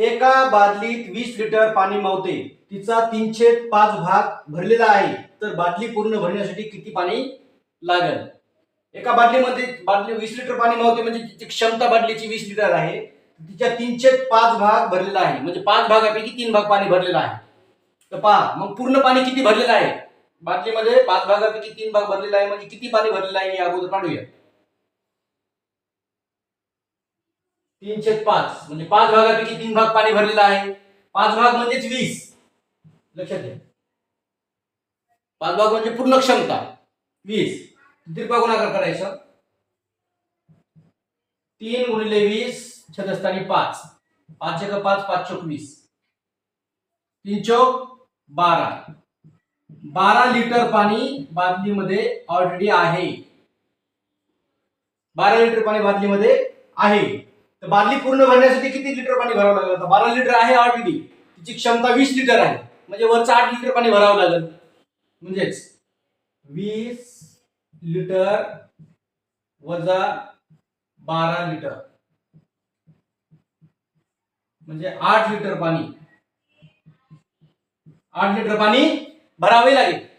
एका बादलीत वीस लिटर पाणी मावते. तिचा तीनशे पाच भाग भरलेला आहे. तर बादली पूर्ण भरण्यासाठी किती पाणी लागेल? एका बादलीमध्ये बादली वीस लिटर पाणी मावते म्हणजे तिची क्षमता बादलीची वीस लिटर आहे. तिच्या तीनशे पाच भाग भरलेला आहे. म्हणजे पाच भागापैकी तीन भाग पाणी भरलेला आहे. तर पहा मग पूर्ण पाणी किती भरलेलं आहे? बादलीमध्ये पाच भागापैकी तीन भाग भरलेला आहे. म्हणजे किती पाणी भरलेलं आहे हे अगोदर काढूया तीनशे पाच म्हणजे पाच भागापैकी तीन भाग पाणी भरलेला आहे. पाच भाग म्हणजेच वीस. लक्षात घ्या. पाच भाग म्हणजे पूर्ण क्षमता. वीस. दीर्घ गुणाकार करायचं. तीन गुणिले वीस छदस्थानी पाच. पाच एक पाच पाच चौक वीस. तीन चौक बारा. बारा लिटर पाणी बादलीमध्ये ऑलरेडी आहे. बारा लिटर पाणी बादलीमध्ये आहे. तर बादली पूर्ण भरण्यासाठी किती लिटर पाणी भरावं लागेल? आता बारा लिटर आहे ऑलरेडी तिची क्षमता वीस लिटर आहे. म्हणजे वरचं आठ लिटर पाणी भरावं लागेल. म्हणजेच वीस लिटर वजा बारा लिटर. म्हणजे आठ लिटर पाणी. आठ लिटर पाणी भरावे लागेल.